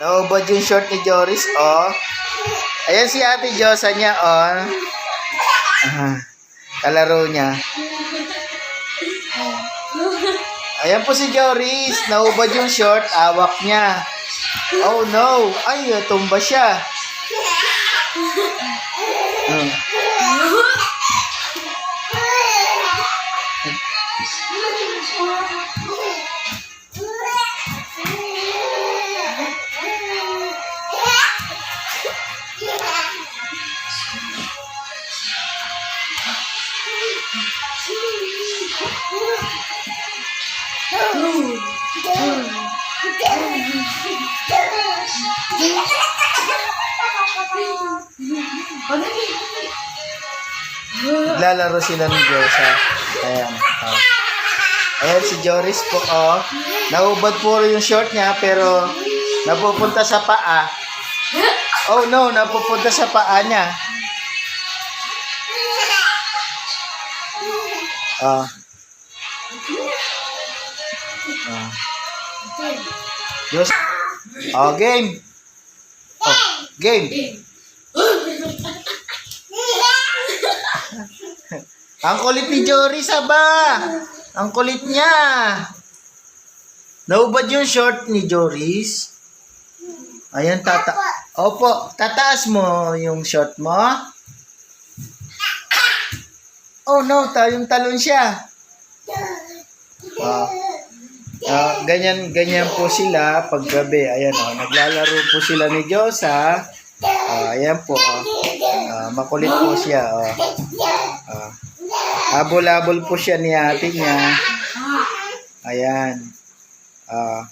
Naubod yung short ni Joris, oh. Ayan si Ate Josa niya, oh. Aha. Kalaro niya. Oh. Ayan po si Joris. Naubod yung short, awak niya. Oh no! Ay, tumba siya. Hmm. Naglalaro sila ng Diyosa. Ayan. Oh. Ayan si Joris po, oh. Naubad po yung short niya, pero napupunta sa paa. Oh no, napupunta sa paa niya. Ah. Ah. Diyos. Oh, game. Oh, game. Ang kulit ni Jory Saba. Ang kulit niya. Naubad yung short ni Joris. Ayan, tata. Opo, tataas mo yung short mo. Oh no, tayong talon siya. Ah. Ah, ganyan ganyan po sila pag gabi. Ayan oh, naglalaro po sila ni Diyosa. Ah, ayan po oh. Ah, makulit po siya oh. Ah. Habol-habol po siya ni ate niya. Ayan. Ah.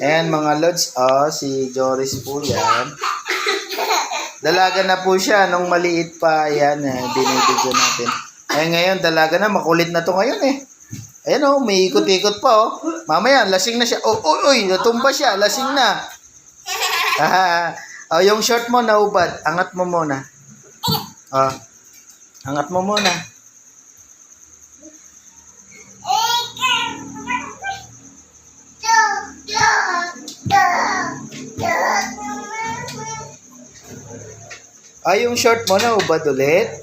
Ayan mga lods, oh, si Joris po yan. Dalaga na po siya nung maliit pa. Ayan, eh, binibigyan natin. Ayan ngayon, dalaga na. Makulit na to ngayon eh. Ayan oh, may ikot-ikot pa oh. Mamaya, lasing na siya. Oh, oh, uy, natumba siya. Lasing na. Ah, oh, yung short mo naubad. Angat mo muna. Ah. Angat mo muna. Ah, yung short mo naubad ulit?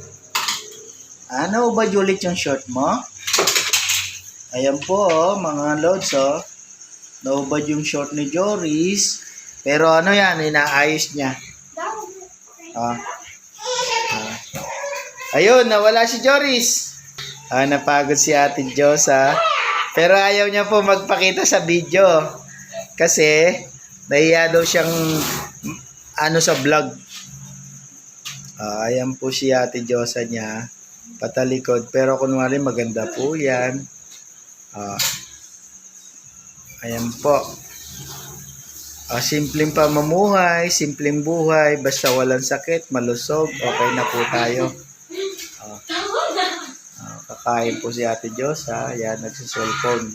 Ah, naubad ulit yung short mo? Ayan po, oh, mga lods, oh. Naubad yung short ni Joris. Pero ano yan, inaayos niya. Ah. Ah. Ayun, nawala si Joris. Ah, napagod si Ate Josa. Pero ayaw niya po magpakita sa video. Kasi, nahiya daw siyang ano sa vlog. Ah, ayan po si Ate Josa niya. Patalikod. Pero kunwari maganda po yan. Ah, ayan po. Ah, simpleng pamumuhay, simpleng buhay, basta walang sakit, malusog, okay na po tayo. Ah, ah, kakain po si Ate Josa. Ayan, nagsiselfone.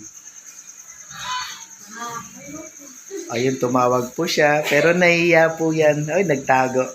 Ayun, tumawag po siya. Pero nahiya po yan. Ay, nagtago.